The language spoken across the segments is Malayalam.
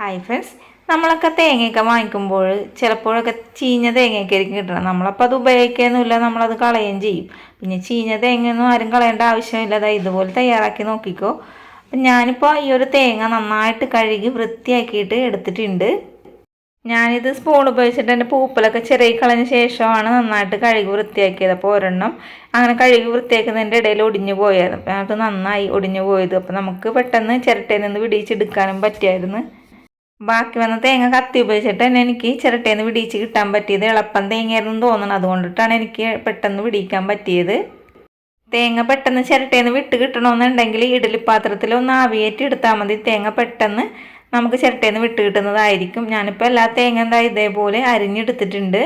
ഹായ് ഫ്രണ്ട്സ് നമ്മളൊക്കെ തേങ്ങയൊക്കെ വാങ്ങിക്കുമ്പോൾ ചിലപ്പോഴൊക്കെ ചീഞ്ഞ തേങ്ങയൊക്കെ ആയിരിക്കും കിട്ടണം നമ്മളപ്പോൾ അത് ഉപയോഗിക്കുകയൊന്നുമില്ല നമ്മളത് കളയുകയും ചെയ്യും. പിന്നെ ചീഞ്ഞ തേങ്ങയൊന്നും ആരും കളയേണ്ട ആവശ്യമില്ല. ദാ ഇതുപോലെ തയ്യാറാക്കി നോക്കിക്കോ. അപ്പം ഞാനിപ്പോൾ ഈ ഒരു തേങ്ങ നന്നായിട്ട് കഴുകി വൃത്തിയാക്കിയിട്ട് എടുത്തിട്ടുണ്ട്. ഞാനിത് സ്പൂൺ ഉപയോഗിച്ചിട്ട് എന്റെ പൂപ്പലൊക്കെ ചെറിയ കളഞ്ഞ ശേഷമാണ് നന്നായിട്ട് കഴുകി വൃത്തിയാക്കിയത്. അപ്പോൾ ഒരെണ്ണം അങ്ങനെ കഴുകി വൃത്തിയാക്കുന്നതിന്റെ ഇടയിൽ ഒടിഞ്ഞു പോയായിരുന്നു. അപ്പം അത് നന്നായി ഒടിഞ്ഞു പോയത്. അപ്പോൾ നമുക്ക് പെട്ടെന്ന് ചിരട്ടയിൽ നിന്ന് വിടിയിച്ചെടുക്കാനും പറ്റിയായിരുന്നു. ബാക്കി വന്ന തേങ്ങ കത്തി ഉപയോഗിച്ചിട്ട് തന്നെ എനിക്ക് ചിരട്ടയിൽ നിന്ന് കിട്ടാൻ പറ്റിയത് എളുപ്പം തേങ്ങയായിരുന്നു തോന്നണം അതുകൊണ്ടിട്ടാണ് എനിക്ക് പെട്ടെന്ന് വിടിയിക്കാൻ പറ്റിയത്. തേങ്ങ പെട്ടെന്ന് ചിരട്ടയിൽ നിന്ന് വിട്ട് കിട്ടണമെന്നുണ്ടെങ്കിൽ ഇഡലി പാത്രത്തിൽ ഒന്ന് ആവിയേറ്റ് എടുത്താൽ മതി. തേങ്ങ പെട്ടെന്ന് നമുക്ക് ചിരട്ടയിൽ നിന്ന് വിട്ട് കിട്ടുന്നതായിരിക്കും. ഞാനിപ്പോൾ എല്ലാ തേങ്ങ എന്താ ഇതേപോലെ അരിഞ്ഞെടുത്തിട്ടുണ്ട്.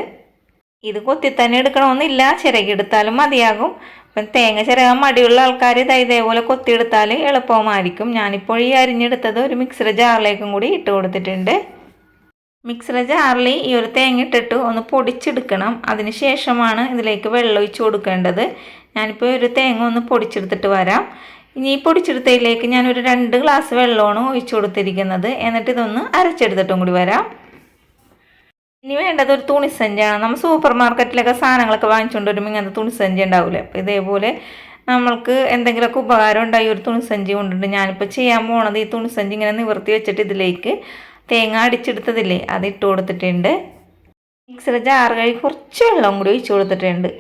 ഇത് കൊത്തി തന്നെ എടുക്കണമെന്നില്ല ചിരകെടുത്താലും മതിയാകും. തേങ്ങ ചിരകാൻ മടിയുള്ള ആൾക്കാർ ഇത് ഇതേപോലെ കൊത്തിയെടുത്താൽ എളുപ്പമായിരിക്കും. ഞാനിപ്പോൾ ഈ അരിഞ്ഞെടുത്തത് ഒരു മിക്സർ ജാറിലേക്കും കൂടി ഇട്ട് കൊടുത്തിട്ടുണ്ട്. മിക്സർ ജാറിൽ ഈ ഒരു തേങ്ങ ഇട്ടിട്ട് ഒന്ന് പൊടിച്ചെടുക്കണം. അതിന് ശേഷമാണ് ഇതിലേക്ക് വെള്ളം ഒഴിച്ച് കൊടുക്കേണ്ടത്. ഞാനിപ്പോൾ ഒരു തേങ്ങ ഒന്ന് പൊടിച്ചെടുത്തിട്ട് വരാം. ഇനി ഈ പൊടിച്ചെടുത്തതിലേക്ക് ഞാനൊരു രണ്ട് ഗ്ലാസ് വെള്ളമാണ് ഒഴിച്ചു കൊടുത്തിരിക്കുന്നത്. എന്നിട്ട് ഇതൊന്ന് അരച്ചെടുത്തിട്ടും കൂടി വരാം. ഇനി വേണ്ടത് ഒരു തുണിസഞ്ചിയാണ് നമ്മൾ സൂപ്പർ മാർക്കറ്റിലൊക്കെ സാധനങ്ങളൊക്കെ വാങ്ങിച്ചുകൊണ്ട് വരുമ്പോൾ ഇങ്ങനത്തെ തുണിസഞ്ചി ഉണ്ടാവില്ല അപ്പോൾ ഇതേപോലെ നമ്മൾക്ക് എന്തെങ്കിലുമൊക്കെ ഉപകാരം ഉണ്ടായി ഒരു തുണിസഞ്ചി കൊണ്ടുണ്ട്. ഞാനിപ്പോൾ ചെയ്യാൻ പോണത് ഈ തുണിസഞ്ചി ഇങ്ങനെ നിവർത്തി വെച്ചിട്ട് ഇതിലേക്ക് തേങ്ങ അടിച്ചെടുത്തതില്ലേ? അത് ഇട്ട് കൊടുത്തിട്ടുണ്ട്. മിക്സിയുടെ ജാറ് കഴുകി കുറച്ച് വെള്ളം കൂടി ഒഴിച്ചു കൊടുത്തിട്ടുണ്ട്.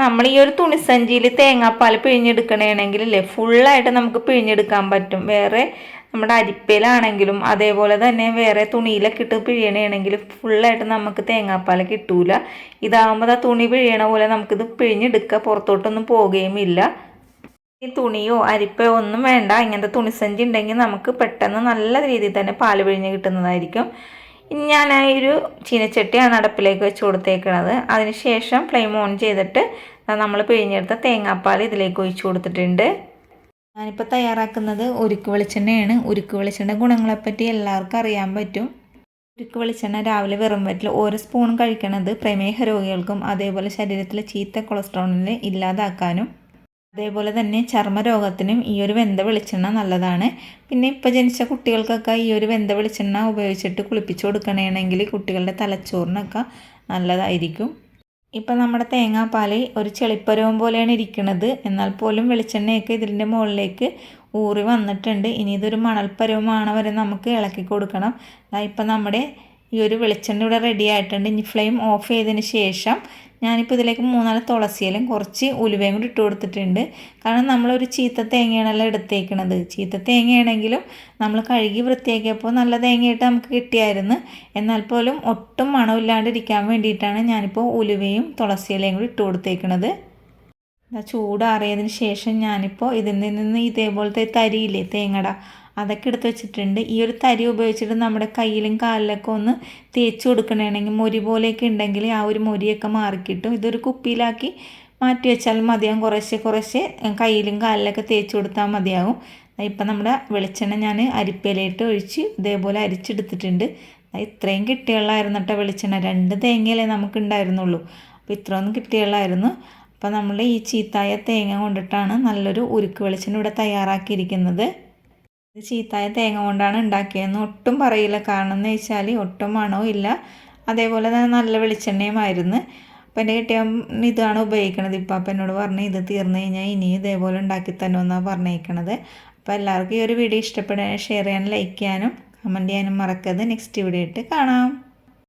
നമ്മൾ ഈ ഒരു തുണിസഞ്ചിയിൽ തേങ്ങാപ്പാൽ പിഴിഞ്ഞെടുക്കണമെങ്കിൽ ഇല്ലേ ഫുള്ളായിട്ട് നമുക്ക് പിഴിഞ്ഞെടുക്കാൻ പറ്റും. വേറെ നമ്മുടെ അരിപ്പയിലാണെങ്കിലും അതേപോലെ തന്നെ വേറെ തുണിയിലൊക്കെ ഇട്ട് പിഴിയണമെങ്കിൽ ഫുള്ളായിട്ട് നമുക്ക് തേങ്ങാപ്പാൽ കിട്ടൂല. ഇതാകുമ്പോൾ ആ തുണി പിഴിയണ പോലെ നമുക്കിത് പിഴിഞ്ഞെടുക്കുക പുറത്തോട്ടൊന്നും പോവുകയും ഇല്ല. ഈ തുണിയോ അരിപ്പയോ ഒന്നും വേണ്ട. ഇങ്ങനത്തെ തുണിസഞ്ചി ഉണ്ടെങ്കിൽ നമുക്ക് പെട്ടെന്ന് നല്ല രീതിയിൽ തന്നെ പാൽ പിഴിഞ്ഞ് കിട്ടുന്നതായിരിക്കും. ഞാൻ ആ ഒരു ചീനച്ചട്ടിയാണ് അടുപ്പിലേക്ക് വെച്ച് കൊടുത്തേക്കുന്നത് അതിനുശേഷം ഫ്ലെയിം ഓൺ ചെയ്തിട്ട് നമ്മൾ പിഴിഞ്ഞെടുത്ത തേങ്ങാപ്പാൽ ഇതിലേക്ക് ഒഴിച്ചു കൊടുത്തിട്ടുണ്ട്. ഞാനിപ്പോൾ തയ്യാറാക്കുന്നത് ഉരുക്ക് വെളിച്ചെണ്ണയാണ്. ഉരുക്ക് വെളിച്ചെണ്ണ ഗുണങ്ങളെപ്പറ്റി എല്ലാവർക്കും അറിയാൻ പറ്റും. ഉരുക്ക് വെളിച്ചെണ്ണ രാവിലെ വെറും വയറ്റിൽ ഓരോ സ്പൂൺ കഴിക്കണത് പ്രമേഹ രോഗികൾക്കും അതേപോലെ ശരീരത്തിലെ ചീത്ത കൊളസ്ട്രോളിനെ ഇല്ലാതാക്കാനും അതേപോലെ തന്നെ ചർമ്മ രോഗത്തിനും ഈ ഒരു വെന്ത വെളിച്ചെണ്ണ നല്ലതാണ്. പിന്നെ ഇപ്പോൾ ജനിച്ച കുട്ടികൾക്കൊക്കെ ഈ ഒരു വെന്ത വെളിച്ചെണ്ണ ഉപയോഗിച്ചിട്ട് കുളിപ്പിച്ചു കൊടുക്കണമെങ്കിൽ കുട്ടികളുടെ തലച്ചോറിനൊക്കെ നല്ലതായിരിക്കും. ഇപ്പം നമ്മുടെ തേങ്ങാപ്പാൽ ഒരു ചെളിപ്പരവും പോലെയാണ് ഇരിക്കുന്നത് എന്നാൽ പോലും വെളിച്ചെണ്ണയൊക്കെ ഇതിന്റെ മുകളിലേക്ക് ഊറി വന്നിട്ടുണ്ട്. ഇനി ഇതൊരു മണൽപ്പരവുമാണ് വരെ നമുക്ക് ഇളക്കി കൊടുക്കണം. ഇപ്പം നമ്മുടെ ഈ ഒരു വെളിച്ചെണ്ണ ഇവിടെ റെഡി ആയിട്ടുണ്ട്. ഇനി ഫ്ലെയിം ഓഫ് ചെയ്തതിന് ശേഷം ഞാനിപ്പോൾ ഇതിലേക്ക് മൂന്നാൽ തുളസിയിലും കുറച്ച് ഉലുവയും കൂടി ഇട്ട് കൊടുത്തിട്ടുണ്ട്. കാരണം നമ്മളൊരു ചീത്ത തേങ്ങയാണല്ലോ എടുത്തേക്കണത്. ചീത്ത തേങ്ങയാണെങ്കിലും നമ്മൾ കഴുകി വൃത്തിയാക്കിയപ്പോൾ നല്ല തേങ്ങയായിട്ട് നമുക്ക് കിട്ടിയായിരുന്നു. എന്നാൽ പോലും ഒട്ടും മണമില്ലാണ്ടിരിക്കാൻ വേണ്ടിയിട്ടാണ് ഞാനിപ്പോൾ ഉലുവയും തുളസിയിലയും കൂടി ഇട്ട് കൊടുത്തേക്കണത്. ചൂടാറിയതിന് ശേഷം ഞാനിപ്പോൾ ഇതിൽ നിന്ന് ഇതേപോലത്തെ തരിയില്ലേ തേങ്ങട അതൊക്കെ എടുത്ത് വെച്ചിട്ടുണ്ട്. ഈ ഒരു തരി ഉപയോഗിച്ചിട്ട് നമ്മുടെ കയ്യിലും കാലിലൊക്കെ ഒന്ന് തേച്ച് കൊടുക്കണമെങ്കിൽ മൊരി പോലെയൊക്കെ ഉണ്ടെങ്കിൽ ആ ഒരു മൊരിയൊക്കെ മാറിക്കിട്ടും. ഇതൊരു കുപ്പിയിലാക്കി മാറ്റി വെച്ചാൽ മതിയാകും കുറേശ്ശെ കുറേശ്ശെ കയ്യിലും കാലിലൊക്കെ തേച്ച് കൊടുത്താൽ മതിയാകും ഇപ്പം നമ്മുടെ വെളിച്ചെണ്ണ ഞാൻ അരിപ്പയിലിട്ട് ഒഴിച്ച് ഇതേപോലെ അരിച്ചെടുത്തിട്ടുണ്ട്. ഇത്രയും കിട്ടിയുള്ളായിരുന്നു കേട്ടോ വെളിച്ചെണ്ണ. രണ്ട് തേങ്ങയല്ലേ നമുക്ക് ഉണ്ടായിരുന്നുള്ളൂ. അപ്പോൾ ഇത്രയൊന്നും കിട്ടിയുള്ളായിരുന്നു. അപ്പോൾ നമ്മൾ ഈ ചീത്തായ തേങ്ങ കൊണ്ടിട്ടാണ് നല്ലൊരു ഉരുക്ക് വെളിച്ചെണ്ണ ഇവിടെ തയ്യാറാക്കിയിരിക്കുന്നത്. ഇത് ചീത്തായ തേങ്ങ കൊണ്ടാണ് ഉണ്ടാക്കിയതെന്ന് ഒട്ടും പറയില്ല. കാരണം എന്ന് വെച്ചാൽ ഒട്ടും മണവും ഇല്ല. അതേപോലെ തന്നെ നല്ല വെളിച്ചെണ്ണയുമായിരുന്നു. അപ്പം എന്റെ കിട്ടിയ ഇതാണ് ഉപയോഗിക്കണത്. ഇപ്പം അപ്പം എന്നോട് പറഞ്ഞ് ഇത് തീർന്നു കഴിഞ്ഞാൽ ഇനിയും ഇതേപോലെ ഉണ്ടാക്കി തരുമെന്നാണ് പറഞ്ഞേക്കണത്. അപ്പോൾ എല്ലാവർക്കും ഈ ഒരു വീഡിയോ ഇഷ്ടപ്പെടാൻ ഷെയർ ചെയ്യാനും ലൈക്ക് ചെയ്യാനും കമന്റ് ചെയ്യാനും മറക്കരുത്. നെക്സ്റ്റ് വീഡിയോ ഇട്ട് കാണാം.